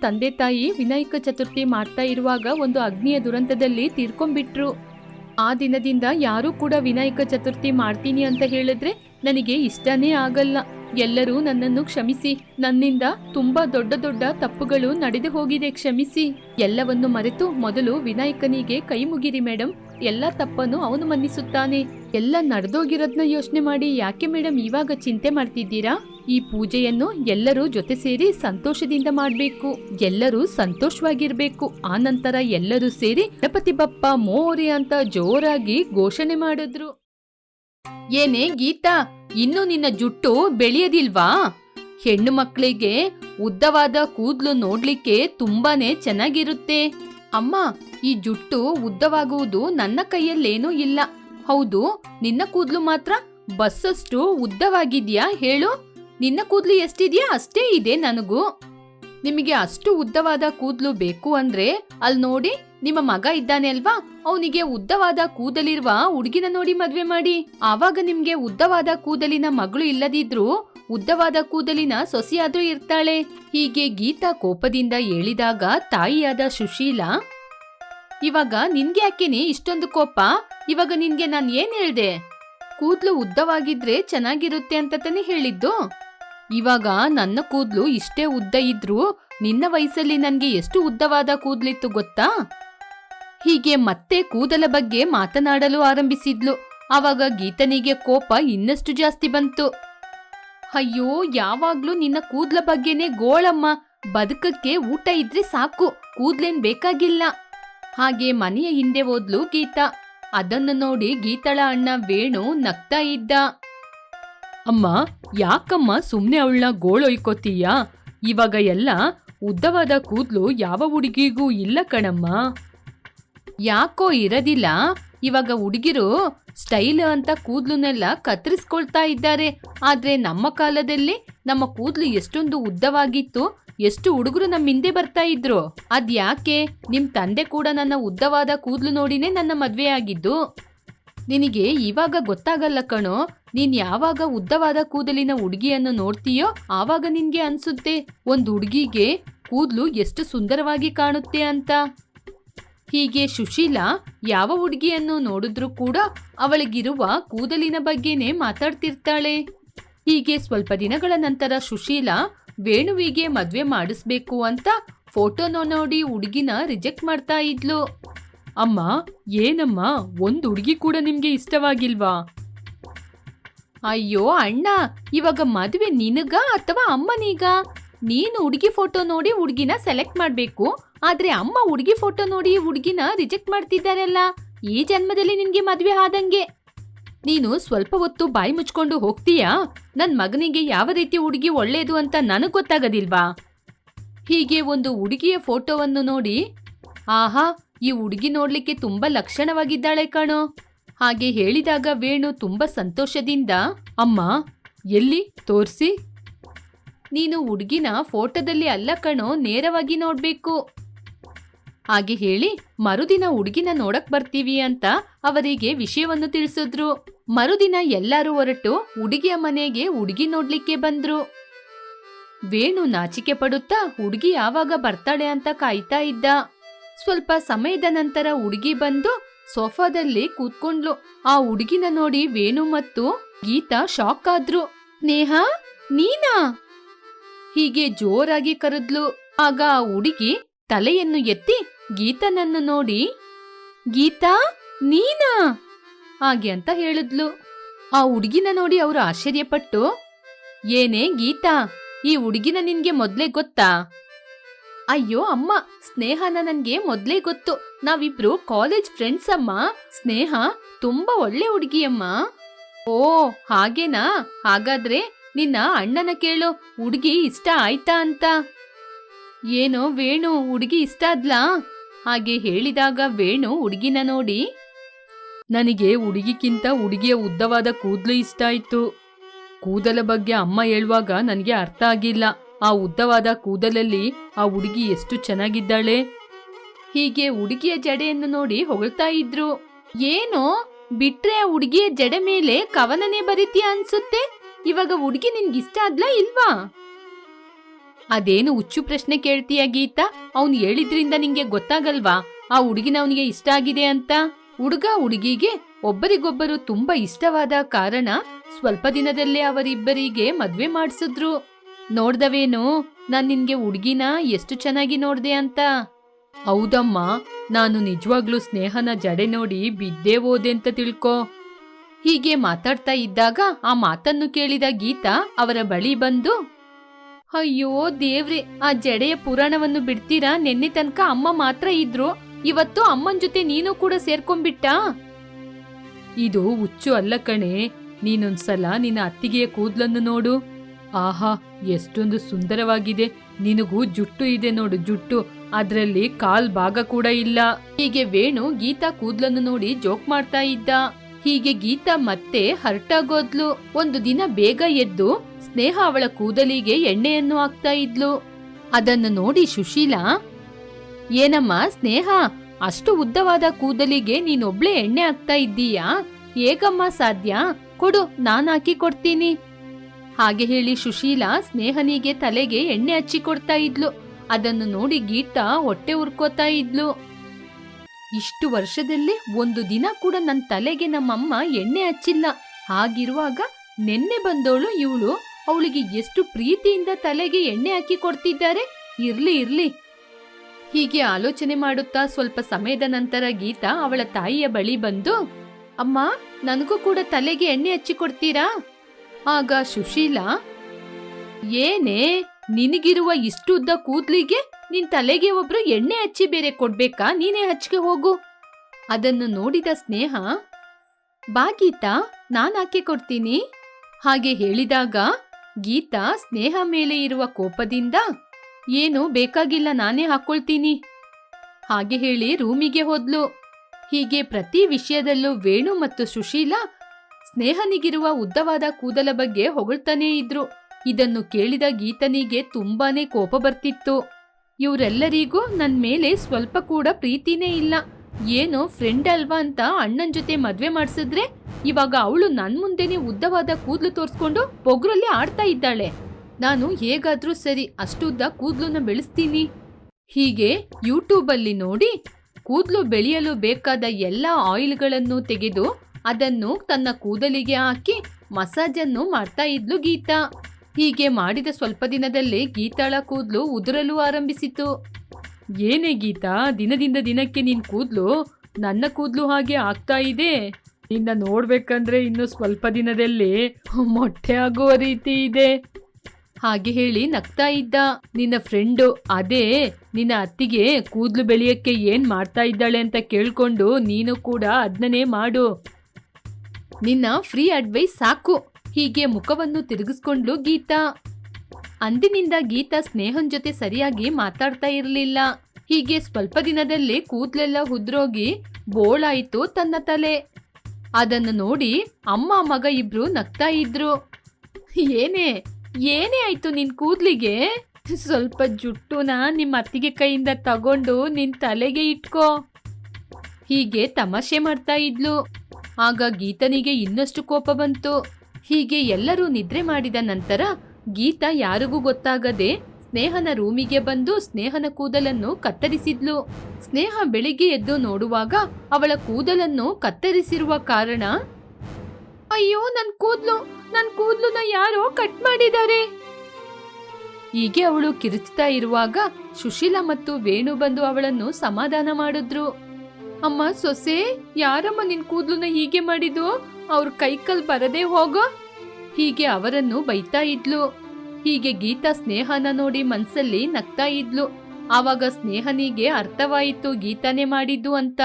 ತಂದೆ ತಾಯಿ ವಿನಾಯಕ ಚತುರ್ಥಿ ಮಾಡ್ತಾ ಇರುವಾಗ ಒಂದು ಅಗ್ನಿಯ ದುರಂತದಲ್ಲಿ ತೀರ್ಕೊಂಡ್ಬಿಟ್ರು. ಆ ದಿನದಿಂದ ಯಾರೂ ಕೂಡ ವಿನಾಯಕ ಚತುರ್ಥಿ ಮಾಡ್ತೀನಿ ಅಂತ ಹೇಳಿದ್ರೆ ನನಗೆ ಇಷ್ಟನೇ ಆಗಲ್ಲ. ಎಲ್ಲರೂ ನನ್ನನ್ನು ಕ್ಷಮಿಸಿ. ನನ್ನಿಂದ ತುಂಬಾ ದೊಡ್ಡ ದೊಡ್ಡ ತಪ್ಪುಗಳು ನಡೆದು ಹೋಗಿದೆ. ಕ್ಷಮಿಸಿ. ಎಲ್ಲವನ್ನು ಮರೆತು ಮೊದಲು ವಿನಾಯಕನಿಗೆ ಕೈ ಮುಗಿರಿ ಮೇಡಮ್ ಎಲ್ಲ ತಪ್ಪನ್ನು ಅವನು ಮನ್ನಿಸುತ್ತಾನೆ. ಎಲ್ಲ ನಡೆದೋಗಿರೋದ್ನ ಯೋಚನೆ ಮಾಡಿ. ಯಾಕೆ ಮೇಡಮ್ ಇವಾಗ ಚಿಂತೆ ಮಾಡ್ತಿದ್ದೀರಾ? ಈ ಪೂಜೆಯನ್ನು ಎಲ್ಲರೂ ಜೊತೆ ಸೇರಿ ಸಂತೋಷದಿಂದ ಮಾಡಬೇಕು. ಎಲ್ಲರೂ ಸಂತೋಷವಾಗಿರ್ಬೇಕು. ಆ ನಂತರ ಎಲ್ಲರೂ ಸೇರಿ ಗಣಪತಿ ಬಪ್ಪ, ಮೋರಿ ಅಂತ ಜೋರಾಗಿ ಘೋಷಣೆ ಮಾಡಿದ್ರು. ಏನೇ ಗೀತಾ, ಇನ್ನು ನಿನ್ನ ಜುಟ್ಟು ಬೆಳೆಯದಿಲ್ವಾ? ಹೆಣ್ಣು ಮಕ್ಕಳಿಗೆ ಉದ್ದವಾದ ಕೂದಲು ನೋಡ್ಲಿಕ್ಕೆ ತುಂಬಾನೇ ಚೆನ್ನಾಗಿರುತ್ತೆ. ಅಮ್ಮ, ಈ ಜುಟ್ಟು ಉದ್ದವಾಗುವುದು ನನ್ನ ಕೈಯಲ್ಲೇನೂ ಇಲ್ಲ. ಹೌದು, ನಿನ್ನ ಕೂದಲು ಮಾತ್ರ ಬಸ್ಸಷ್ಟು ಉದ್ದವಾಗಿದ್ಯಾ ಹೇಳು? ನಿನ್ನ ಕೂದ್ಲು ಎಷ್ಟಿದ್ಯಾ? ಅಷ್ಟೇ ಇದೆ ನನಗೂ. ನಿಮಗೆ ಅಷ್ಟು ಉದ್ದವಾದ ಕೂದ್ಲು ಬೇಕು ಅಂದ್ರೆ ಅಲ್ಲಿ ನೋಡಿ, ನಿಮ್ಮ ಮಗ ಇದ್ದಾನೆ ಅಲ್ವಾ? ಅವನಿಗೆ ಉದ್ದವಾದ ಕೂದಲಿರುವ ಹುಡುಗಿನ ನೋಡಿ ಮದ್ವೆ ಮಾಡಿ. ಆವಾಗ ನಿಮ್ಗೆ ಉದ್ದವಾದ ಕೂದಲಿನ ಮಗಳು ಇಲ್ಲದಿದ್ರು ಉದ್ದವಾದ ಕೂದಲಿನ ಸೊಸೆಯಾದ್ರೂ ಇರ್ತಾಳೆ. ಹೀಗೆ ಗೀತಾ ಕೋಪದಿಂದ ಹೇಳಿದಾಗ ತಾಯಿಯಾದ ಸುಶೀಲ, ಇವಾಗ ನಿನ್ಗೆ ಯಾಕೆನೆ ಇಷ್ಟೊಂದು ಕೋಪ? ಇವಾಗ ನಿನ್ಗೆ ನಾನು ಏನ್ ಹೇಳ್ದೆ? ಕೂದ್ಲು ಉದ್ದವಾಗಿದ್ರೆ ಚೆನ್ನಾಗಿರುತ್ತೆ ಅಂತ ತಾನೇ ಹೇಳಿದ್ದು. ಇವಾಗ ನನ್ನ ಕೂದ್ಲು ಇಷ್ಟೇ ಉದ್ದ ಇದ್ರೂ ನಿನ್ನ ವಯಸ್ಸಲ್ಲಿ ನನಗೆ ಎಷ್ಟು ಉದ್ದವಾದ ಕೂದ್ಲಿತ್ತು ಗೊತ್ತಾ? ಹೀಗೆ ಮತ್ತೆ ಕೂದಲ ಬಗ್ಗೆ ಮಾತನಾಡಲು ಆರಂಭಿಸಿದ್ಲು. ಆವಾಗ ಗೀತನಿಗೆ ಕೋಪ ಇನ್ನಷ್ಟು ಜಾಸ್ತಿ ಬಂತು. ಅಯ್ಯೋ, ಯಾವಾಗ್ಲೂ ನಿನ್ನ ಕೂದ್ಲ ಬಗ್ಗೆನೇ ಗೋಳಮ್ಮ. ಬದುಕಕ್ಕೆ ಊಟ ಇದ್ರೆ ಸಾಕು. ಕೂದ್ಲೇನ್ ಬೇಕಾಗಿಲ್ಲ. ಹಾಗೆ ಮನೆಯ ಹಿಂದೆ ಓದ್ಲು ಗೀತಾ. ಅದನ್ನು ನೋಡಿ ಗೀತಳ ಅಣ್ಣ ವೇಣು ನಗ್ತಾ ಇದ್ದ. ಅಮ್ಮ, ಯಾಕಮ್ಮ ಸುಮ್ನೆ ಅವಳನ್ನ ಗೋಳೊಯ್ಕೋತೀಯ ಇವಾಗ ಎಲ್ಲ ಉದ್ದವಾದ ಕೂದ್ಲು ಯಾವ ಹುಡುಗಿಗೂ ಇಲ್ಲ ಕಣಮ್ಮ. ಯಾಕೋ ಇರೋದಿಲ್ಲ, ಇವಾಗ ಹುಡುಗಿರು ಸ್ಟೈಲ್ ಅಂತ ಕೂದಲನ್ನೆಲ್ಲ ಕತ್ತರಿಸ್ಕೊಳ್ತಾ ಇದ್ದಾರೆ. ಆದರೆ ನಮ್ಮ ಕಾಲದಲ್ಲಿ ನಮ್ಮ ಕೂದ್ಲು ಎಷ್ಟೊಂದು ಉದ್ದವಾಗಿತ್ತು ಎಷ್ಟು ಹುಡುಗರು ನಮ್ಮ ಹಿಂದೆ ಬರ್ತಾ ಇದ್ರು. ಅದ್ಯಾಕೆ? ನಿಮ್ ತಂದೆ ಕೂಡ ನನ್ನ ಉದ್ದವಾದ ಕೂದಲು ನೋಡಿನೇ ನನ್ನ ಮದ್ವೆ ಆಗಿದ್ದು. ನಿನಗೆ ಇವಾಗ ಗೊತ್ತಾಗಲ್ಲ ಕಣೋ, ನೀನ್ ಯಾವಾಗ ಉದ್ದವಾದ ಕೂದಲಿನ ಹುಡುಗಿಯನ್ನು ನೋಡ್ತೀಯೋ ಆವಾಗ ನಿನ್ಗೆ ಅನ್ಸುತ್ತೆ, ಒಂದು ಹುಡುಗಿಗೆ ಕೂದಲು ಎಷ್ಟು ಸುಂದರವಾಗಿ ಕಾಣುತ್ತೆ ಅಂತ. ಹೀಗೆ ಸುಶೀಲಾ ಯಾವ ಹುಡುಗಿಯನ್ನು ನೋಡಿದ್ರೂ ಕೂಡ ಅವಳಿಗಿರುವ ಕೂದಲಿನ ಬಗ್ಗೆನೇ ಮಾತಾಡ್ತಿರ್ತಾಳೆ. ಹೀಗೆ ಸ್ವಲ್ಪ ದಿನಗಳ ನಂತರ ಸುಶೀಲಾ ವೇಣುವಿಗೆ ಮದ್ವೆ ಮಾಡಿಸ್ಬೇಕು ಅಂತ ಫೋಟೋನ ನೋಡಿ ಹುಡುಗಿನ ರಿಜೆಕ್ಟ್ ಮಾಡ್ತಾ ಇದ್ಲು. ಅಮ್ಮ, ಏನಮ್ಮ? ಒಂದು ಹುಡುಗಿ ಕೂಡ ನಿಮ್ಗೆ ಇಷ್ಟವಾಗಿಲ್ವಾ? ಅಯ್ಯೋ ಅಣ್ಣ, ಇವಾಗ ಮದುವೆ ನಿನಗ ಅಥವಾ ಅಮ್ಮನೀಗ? ನೀನು ಹುಡುಗಿ ಫೋಟೋ ನೋಡಿ ಹುಡುಗಿನ ಸೆಲೆಕ್ಟ್ ಮಾಡಬೇಕು, ಆದ್ರೆ ಅಮ್ಮ ಹುಡುಗಿ ಫೋಟೋ ನೋಡಿ ಹುಡುಗಿನ ರಿಜೆಕ್ಟ್ ಮಾಡ್ತಿದ್ದಾರಲ್ಲ. ಈ ಜನ್ಮದಲ್ಲಿ ನಿನ್ಗೆ ಮದುವೆ ಆದಂಗೆ. ನೀನು ಸ್ವಲ್ಪ ಹೊತ್ತು ಬಾಯಿ ಮುಚ್ಕೊಂಡು ಹೋಗ್ತೀಯಾ? ನನ್ ಮಗನಿಗೆ ಯಾವ ರೀತಿ ಹುಡುಗಿ ಒಳ್ಳೇದು ಅಂತ ನನಗ್ ಗೊತ್ತಾಗದಿಲ್ವಾ? ಹೀಗೆ ಒಂದು ಹುಡುಗಿಯ ಫೋಟೋವನ್ನು ನೋಡಿ, ಆಹಾ, ಈ ಹುಡುಗಿ ನೋಡ್ಲಿಕ್ಕೆ ತುಂಬಾ ಲಕ್ಷಣವಾಗಿದ್ದಾಳೆ ಕಣೋ. ಹಾಗೆ ಹೇಳಿದಾಗ ವೇಣು ತುಂಬಾ ಸಂತೋಷದಿಂದ, ಅಮ್ಮ, ಎಲ್ಲಿ? ತೋರ್ಸಿ. ನೀನು ಹುಡುಗಿನ ಫೋಟೋದಲ್ಲಿ ಅಲ್ಲ ಕಣೋ, ನೇರವಾಗಿ ನೋಡ್ಬೇಕು. ಹಾಗೆ ಹೇಳಿ, ಮರುದಿನ ಹುಡುಗಿನ ನೋಡಕ್ ಬರ್ತೀವಿ ಅಂತ ಅವರಿಗೆ ವಿಷಯವನ್ನು ತಿಳಿಸಿದ್ರು. ಮರುದಿನ ಎಲ್ಲರೂ ಹೊರಟು ಹುಡುಗಿಯ ಮನೆಗೆ ಹುಡುಗಿ ನೋಡ್ಲಿಕ್ಕೆ ಬಂದ್ರು. ವೇಣು ನಾಚಿಕೆ ಪಡುತ್ತಾ ಹುಡುಗಿ ಯಾವಾಗ ಬರ್ತಾಳೆ ಅಂತ ಕಾಯ್ತಾ ಇದ್ದ. ಸ್ವಲ್ಪ ಸಮಯದ ನಂತರ ಹುಡುಗಿ ಬಂದು ಸೋಫಾದಲ್ಲಿ ಕೂತ್ಕೊಂಡ್ಲು. ಆ ಹುಡುಗಿನ ನೋಡಿ ವೇಣು ಮತ್ತು ಗೀತಾ ಶಾಕ್ ಆದ್ರು. ನೇಹ ನೀನಾ? ಹೀಗೆ ಜೋರಾಗಿ ಕರೆದ್ಲು. ಆಗ ಆ ಹುಡುಗಿ ತಲೆಯನ್ನು ಎತ್ತಿ ಗೀತನನ್ನು ನೋಡಿ, ಗೀತಾ, ನೀನಾ? ಹಾಗೆ ಅಂತ ಹೇಳಿದ್ಲು. ಆ ಹುಡುಗಿನ ನೋಡಿ ಅವರು ಆಶ್ಚರ್ಯಪಟ್ಟು, ಏನೇ ಗೀತಾ, ಈ ಹುಡುಗಿನ ನಿನ್ಗೆ ಮೊದ್ಲೇ ಗೊತ್ತಾ? ಅಯ್ಯೋ ಅಮ್ಮ, ಸ್ನೇಹನ ನನ್ಗೆ ಮೊದ್ಲೇ ಗೊತ್ತು. ನಾವಿಬ್ರು ಕಾಲೇಜ್ ಫ್ರೆಂಡ್ಸ್ ಅಮ್ಮ. ಸ್ನೇಹ ತುಂಬಾ ಒಳ್ಳೆ ಹುಡುಗಿಯಮ್ಮ ಓ, ಹಾಗೇನಾ? ಹಾಗಾದ್ರೆ ನಿನ್ನ ಅಣ್ಣನ ಕೇಳು. ಹುಡುಗಿ ಇಷ್ಟ ಆಯ್ತಾ ಅಂತ? ಏನೋ ವೇಣು, ಹುಡುಗಿ ಇಷ್ಟ ಆದ್ಲಾ? ಹಾಗೆ ಹೇಳಿದಾಗ ವೇಣು ಹುಡುಗಿನ ನೋಡಿ ನನಗೆ ಹುಡುಗಿಕ್ಕಿಂತ ಹುಡುಗಿಯ ಉದ್ದವಾದ ಕೂದಲು ಇಷ್ಟ ಆಯ್ತು. ಕೂದಲ ಬಗ್ಗೆ ಅಮ್ಮ ಹೇಳುವಾಗ ನನಗೆ ಅರ್ಥ ಆಗಿಲ್ಲ. ಆ ಉದ್ದವಾದ ಕೂದಲಲ್ಲಿ ಆ ಹುಡುಗಿ ಎಷ್ಟು ಚೆನ್ನಾಗಿದ್ದಾಳೆ. ಹೀಗೆ ಹುಡುಗಿಯ ಜಡೆಯನ್ನು ನೋಡಿ ಹೊಗಳ್ತಾ ಇದ್ರು. ಏನೋ? ಬಿಟ್ರೆ ಆ ಹುಡುಗಿಯ ಜಡೆ ಮೇಲೆ ಕವನನೇ ಬರೀತೀಯ ಅನ್ಸುತ್ತೆ? ಇವಾಗ ಹುಡುಗಿ ನಿನ್ಗಿಷ್ಟ ಆದ್ಲಾ ಇಲ್ವಾ? ಅದೇನು ಹುಚ್ಚು ಪ್ರಶ್ನೆ ಕೇಳ್ತೀಯ ಗೀತಾ? ಅವ್ನು ಹೇಳಿದ್ರಿಂದ ನಿಂಗೆ ಗೊತ್ತಾಗಲ್ವಾ? ಆ ಹುಡುಗಿನ ಅವನಿಗೆ ಇಷ್ಟ ಆಗಿದೆ ಅಂತ? ಹುಡುಗ ಹುಡುಗಿಗೆ ಒಬ್ಬರಿಗೊಬ್ಬರು ತುಂಬಾ ಇಷ್ಟವಾದ ಕಾರಣ ಸ್ವಲ್ಪ ದಿನದಲ್ಲೇ ಅವರಿಬ್ಬರಿಗೆ ಮದ್ವೆ ಮಾಡಿಸಿದ್ರು. ನೋಡ್ದವೇನು? ನಾನ್ ನಿನ್ಗೆ ಹುಡುಗಿನ ಎಷ್ಟು ಚೆನ್ನಾಗಿ ನೋಡ್ದೆ ಅಂತ. ಹೌದಮ್ಮ, ನಾನು ನಿಜವಾಗ್ಲೂ ಸ್ನೇಹನ ಜಡೆ ನೋಡಿ ಬಿದ್ದೇ ಹೋದೆ ಅಂತ ತಿಳ್ಕೊ. ಹೀಗೆ ಮಾತಾಡ್ತಾ ಇದ್ದಾಗ ಆ ಮಾತನ್ನು ಕೇಳಿದ ಗೀತಾ ಅವರ ಬಳಿ ಬಂದು, ಅಯ್ಯೋ ದೇವ್ರೆ, ಆ ಜಡೆಯ ಪುರಾಣವನ್ನು ಬಿಡ್ತೀರಾ? ನೆನ್ನೆ ತನಕ ಅಮ್ಮ ಮಾತ್ರ ಇದ್ರು. ಇವತ್ತು ಅಮ್ಮನ್ ಜೊತೆ ನೀನು ಕೂಡ ಸೇರ್ಕೊಂಡ್ಬಿಟ್ಟ? ಇದು ಹುಚ್ಚು ಅಲ್ಲ ಕಣೆ. ನೀನೊಂದ್ಸಲ ನಿನ್ನ ಅತ್ತಿಗೆಯ ಕೂದ್ಲನ್ನು ನೋಡು. ಆಹಾ, ಎಷ್ಟೊಂದು ಸುಂದರವಾಗಿದೆ. ನಿನಗೂ ಜುಟ್ಟು ಇದೆ ನೋಡು, ಜುಟ್ಟು. ಅದರಲ್ಲಿ ಕಾಲ್ ಭಾಗ ಕೂಡ ಇಲ್ಲ. ಹೀಗೆ ವೇಣು ಗೀತಾ ಕೂದ್ಲನ್ನು ನೋಡಿ ಜೋಕ್ ಮಾಡ್ತಾ ಇದ್ದ. ಹೀಗೆ ಗೀತಾ ಮತ್ತೆ ಹರ್ಟಾಗೋದ್ಲು. ಒಂದು ದಿನ ಬೇಗ ಎದ್ದು ಸ್ನೇಹ ಅವಳ ಕೂದಲಿಗೆ ಎಣ್ಣೆಯನ್ನು ಹಾಕ್ತಾ ಇದ್ಲು. ಅದನ್ನು ನೋಡಿ ಸುಶೀಲಾ ಏನಮ್ಮ ಸ್ನೇಹ? ಅಷ್ಟು ಉದ್ದವಾದ ಕೂದಲಿಗೆ ನೀನೊಬ್ಳೆ ಎಣ್ಣೆ ಹಾಕ್ತಾ ಇದ್ದೀಯಾ? ಹೇಗಮ್ಮ ಸಾಧ್ಯ? ಕೊಡು, ನಾನು ಹಾಕಿ ಕೊಡ್ತೀನಿ. ಹಾಗೆ ಹೇಳಿ ಸುಶೀಲಾ ಸ್ನೇಹನಿಗೆ ತಲೆಗೆ ಎಣ್ಣೆ ಹಚ್ಚಿ ಕೊಡ್ತಾ ಇದ್ಲು. ಅದನ್ನು ನೋಡಿ ಗೀತಾ ಹೊಟ್ಟೆ ಉರ್ಕೋತಾ ಇದ್ಲು. ಇಷ್ಟು ವರ್ಷದಲ್ಲಿ ಒಂದು ದಿನ ಕೂಡ ನನ್ನ ತಲೆಗೆ ನಮ್ಮಮ್ಮ ಎಣ್ಣೆ ಹಚ್ಚಿಲ್ಲ. ಹಾಗಿರುವಾಗ ನೆನ್ನೆ ಬಂದವಳು ಇವಳು. ಅವಳಿಗೆ ಎಷ್ಟು ಪ್ರೀತಿಯಿಂದ ತಲೆಗೆ ಎಣ್ಣೆ ಹಾಕಿ ಕೊಡ್ತಿದ್ದಾರೆ. ಇರ್ಲಿ ಇರ್ಲಿ. ಹೀಗೆ ಆಲೋಚನೆ ಮಾಡುತ್ತಾ ಸ್ವಲ್ಪ ಸಮಯದ ನಂತರ ಗೀತಾ ಅವಳ ತಾಯಿಯ ಬಳಿ ಬಂದು, ಅಮ್ಮ, ನನಗೂ ಕೂಡ ತಲೆಗೆ ಎಣ್ಣೆ ಹಚ್ಚಿ ಕೊಡ್ತೀರಾ ಆಗ ಸುಶೀಲಾ, ಏನೇ, ನಿನಗಿರುವ ಇಷ್ಟುದ್ದ ಕೂದ್ಲಿಗೆ ನಿನ್ ತಲೆಗೆ ಒಬ್ರು ಎಣ್ಣೆ ಹಚ್ಚಿ ಬೇರೆ ಕೊಡ್ಬೇಕಾ? ನೀನೇ ಹಚ್ಚಿಗೆ ಹೋಗು. ಅದನ್ನು ನೋಡಿದ ಸ್ನೇಹ, ಬಾ ಗೀತಾ, ನಾನ್ ಹಾಕಿ ಕೊಡ್ತೀನಿ. ಹಾಗೆ ಹೇಳಿದಾಗ ಗೀತಾ ಸ್ನೇಹ ಮೇಲೆ ಇರುವ ಕೋಪದಿಂದ ಏನು ಬೇಕಾಗಿಲ್ಲ ನಾನೇ ಹಾಕ್ಕೊಳ್ತೀನಿ ಹಾಗೆ ಹೇಳಿ ರೂಮಿಗೆ ಹೋದ್ಲು. ಹೀಗೆ ಪ್ರತಿ ವಿಷಯದಲ್ಲೂ ವೇಣು ಮತ್ತು ಸುಶೀಲ ಸ್ನೇಹನಿಗಿರುವ ಉದ್ದವಾದ ಕೂದಲ ಬಗ್ಗೆ ಹೊಗಳ್ತಾನೇ ಇದ್ರು. ಇದನ್ನು ಕೇಳಿದ ಗೀತನಿಗೆ ತುಂಬಾನೇ ಕೋಪ ಬರ್ತಿತ್ತು. ಇವರೆಲ್ಲರಿಗೂ ನನ್ ಮೇಲೆ ಸ್ವಲ್ಪ ಕೂಡ ಪ್ರೀತಿನೇ ಇಲ್ಲ. ಏನೋ ಫ್ರೆಂಡ್ ಅಲ್ವಾ ಅಂತ ಅಣ್ಣನ ಜೊತೆ ಮದ್ವೆ ಮಾಡಿಸಿದ್ರೆ ಇವಾಗ ಅವಳು ನನ್ ಮುಂದೆನೆ ಉದ್ದವಾದ ಕೂದಲು ತೋರ್ಸ್ಕೊಂಡು ಬೊಗ್ರಲ್ಲಿ ಆಡ್ತಾ ಇದ್ದಾಳೆ. ನಾನು ಹೇಗಾದರೂ ಸರಿ ಅಷ್ಟುದ್ದ ಕೂದಲನ್ನು ಬೆಳೆಸ್ತೀನಿ. ಹೀಗೆ ಯೂಟ್ಯೂಬಲ್ಲಿ ನೋಡಿ ಕೂದಲು ಬೆಳೆಯಲು ಬೇಕಾದ ಎಲ್ಲ ಆಯಿಲ್ಗಳನ್ನು ತೆಗೆದು ಅದನ್ನು ತನ್ನ ಕೂದಲಿಗೆ ಹಾಕಿ ಮಸಾಜನ್ನು ಮಾಡ್ತಾ ಇದ್ಲು ಗೀತಾ. ಹೀಗೆ ಮಾಡಿದ ಸ್ವಲ್ಪ ದಿನದಲ್ಲೇ ಗೀತಾಳ ಕೂದಲು ಉದುರಲು ಆರಂಭಿಸಿತು. ಏನೇ ಗೀತಾ, ದಿನದಿಂದ ದಿನಕ್ಕೆ ನಿನ್ನ ಕೂದಲು ನನ್ನ ಕೂದಲು ಹಾಗೆ ಆಗ್ತಾ ಇದೆ. ನಿನ್ನ ನೋಡ್ಬೇಕಂದ್ರೆ ಇನ್ನು ಸ್ವಲ್ಪ ದಿನದಲ್ಲಿ ಮೊಟ್ಟೆ ಆಗುವ ರೀತಿ ಇದೆ. ಹಾಗೆ ಹೇಳಿ ನಗ್ತಾ ಇದ್ದ ನಿನ್ನ ಫ್ರೆಂಡು ಅದೇ, ನಿನ್ನ ಅತ್ತಿಗೆ ಕೂದ್ಲು ಬೆಳೆಯಕ್ಕೆ ಏನ್ ಮಾಡ್ತಾ ಇದ್ದಾಳೆ ಅಂತ ಕೇಳ್ಕೊಂಡು ನೀನು ಕೂಡ ಅದನ್ನೇ ಮಾಡು. ನಿನ್ನ ಫ್ರೀ ಅಡ್ವೈಸ್ ಸಾಕು. ಹೀಗೆ ಮುಖವನ್ನು ತಿರುಗಿಸ್ಕೊಂಡ್ಲು ಗೀತಾ. ಅಂದಿನಿಂದ ಗೀತಾ ಸ್ನೇಹನ್ ಜೊತೆ ಸರಿಯಾಗಿ ಮಾತಾಡ್ತಾ ಇರಲಿಲ್ಲ. ಹೀಗೆ ಸ್ವಲ್ಪ ದಿನದಲ್ಲೇ ಕೂದ್ಲೆಲ್ಲ ಹುದ್ರೋಗಿ ಬೋಳಾಯಿತು ತನ್ನ ತಲೆ. ಅದನ್ನು ನೋಡಿ ಅಮ್ಮ ಮಗ ಇಬ್ರು ನಗ್ತಾ ಇದ್ರು. ಏನೇ ಏನೇ ಆಯ್ತು ನಿನ್ ಕೂದ್ಲಿಗೆ? ಸ್ವಲ್ಪ ಜುಟ್ಟುನ ನಿಮ್ಮ ಅತ್ತಿಗೆ ಕೈಯಿಂದ ತಗೊಂಡು ನಿನ್ ತಲೆಗೆ ಇಟ್ಕೋ. ಹೀಗೆ ತಮಾಷೆ ಮಾಡ್ತಾ ಇದ್ಲು. ಆಗ ಗೀತನಿಗೆ ಇನ್ನಷ್ಟು ಕೋಪ ಬಂತು. ಹೀಗೆ ಎಲ್ಲರೂ ನಿದ್ರೆ ಮಾಡಿದ ನಂತರ ಗೀತಾ ಯಾರಿಗೂ ಗೊತ್ತಾಗದೆ ಸ್ನೇಹನ ರೂಮಿಗೆ ಬಂದು ಸ್ನೇಹನ ಕೂದಲನ್ನು ಕತ್ತರಿಸಿದ್ಲು. ಸ್ನೇಹ ಬೆಳಿಗ್ಗೆ ಎದ್ದು ನೋಡುವಾಗ ಅವಳ ಕೂದಲನ್ನು ಕತ್ತರಿಸಿರುವ ಕಾರಣ ಅಯ್ಯೋ, ನನ್ ಕೂದ್ಲು, ನನ್ ಕೂದ್ಲುನ ಯಾರೋ ಕಟ್ ಮಾಡಿದ್ದಾರೆ. ಹೀಗೆ ಅವಳು ಕಿರುಚ್ತಾ ಇರುವಾಗ ಸುಶೀಲ ಮತ್ತು ವೇಣು ಬಂದು ಅವಳನ್ನು ಸಮಾಧಾನ ಮಾಡಿದ್ರು. ಅಮ್ಮ, ಸೊಸೆ, ಯಾರಮ್ಮ ನಿನ್ ಕೂದ್ಲುನ ಹೀಗೆ ಮಾಡಿದ್ದು? ಅವ್ರ ಕೈಕಲ್ ಬರದೇ ಹೋಗೋ. ಹೀಗೆ ಅವರನ್ನು ಬೈತಾ ಇದ್ಲು. ಹೀಗೆ ಗೀತಾ ಸ್ನೇಹನ ನೋಡಿ ಮನ್ಸಲ್ಲಿ ನಗ್ತಾ ಇದ್ಲು. ಆವಾಗ ಸ್ನೇಹನಿಗೆ ಅರ್ಥವಾಯಿತು ಗೀತಾನೇ ಮಾಡಿದ್ದು ಅಂತ.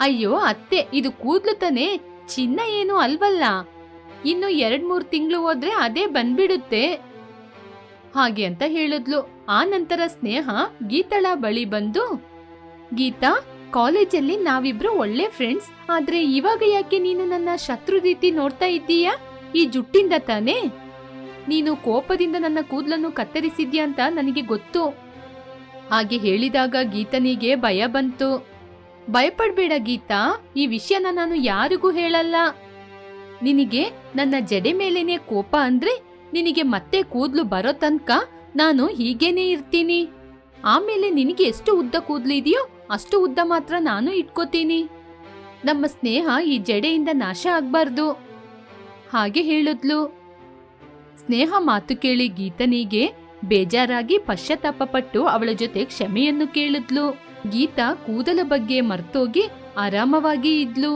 ಅಯ್ಯೋ, ಅತ್ತೆ, ಇದು ಕೂದ್ಲು ತಾನೆ? ಚಿನ್ನ ಏನು ಅಲ್ವಲ್ಲ. ಇನ್ನು ಎರಡ್ ಮೂರ್ ತಿಂಗಳು ಹೋದ್ರೆ ಅದೇ ಬಂದ್ಬಿಡುತ್ತೆ. ಹಾಗೆ ಅಂತ ಹೇಳಿದ್ಲು. ಆ ನಂತರ ಸ್ನೇಹ ಗೀತಳ ಬಳಿ ಬಂದು, ಗೀತಾ, ಕಾಲೇಜಲ್ಲಿ ನಾವಿಬ್ರು ಒಳ್ಳೆ ಫ್ರೆಂಡ್ಸ್. ಆದ್ರೆ ಇವಾಗ ಯಾಕೆ ನೀನು ನನ್ನ ಶತ್ರು ರೀತಿ ನೋಡ್ತಾ ಇದ್ದೀಯಾ? ಈ ಜುಟ್ಟಿಂದ ತಾನೇ? ನೀನು ಕೋಪದಿಂದ ನನ್ನ ಕೂದಲನ್ನು ಕತ್ತರಿಸಿದ್ಯಾ ಅಂತ ನನಗೆ ಗೊತ್ತು. ಹಾಗೆ ಹೇಳಿದಾಗ ಗೀತನಿಗೆ ಭಯ ಬಂತು. ಭಯಪಡ್ಬೇಡ ಗೀತಾ, ಈ ವಿಷಯನ ನಾನು ಯಾರಿಗೂ ಹೇಳಲ್ಲ. ನಿನಗೆ ನನ್ನ ಜಡೆ ಮೇಲೇನೆ ಕೋಪ ಅಂದ್ರೆ ನಿನಗೆ ಮತ್ತೆ ಕೂದ್ಲು ಬರೋ ತನಕ ನಾನು ಹೀಗೇನೆ ಇರ್ತೀನಿ. ಆಮೇಲೆ ನಿನಗೆ ಎಷ್ಟು ಉದ್ದ ಕೂದ್ಲು ಇದೆಯೋ ಅಷ್ಟು ಉದ್ದ ಮಾತ್ರ ನಾನು ಇಟ್ಕೋತೀನಿ. ನಮ್ಮ ಸ್ನೇಹ ಈ ಜಡೆಯಿಂದ ನಾಶ ಆಗ್ಬಾರ್ದು. ಹಾಗೆ ಹೇಳಿದ್ಲು. ಸ್ನೇಹ ಮಾತು ಕೇಳಿ ಗೀತನಿಗೆ ಬೇಜಾರಾಗಿ ಪಶ್ಚಾತ್ತಾಪ ಪಟ್ಟು ಅವಳ ಜೊತೆ ಕ್ಷಮೆಯನ್ನು ಕೇಳಿದ್ಲು. ಗೀತಾ ಕೂದಲ ಬಗ್ಗೆ ಮರ್ತೋಗಿ ಆರಾಮವಾಗಿ ಇದ್ಲು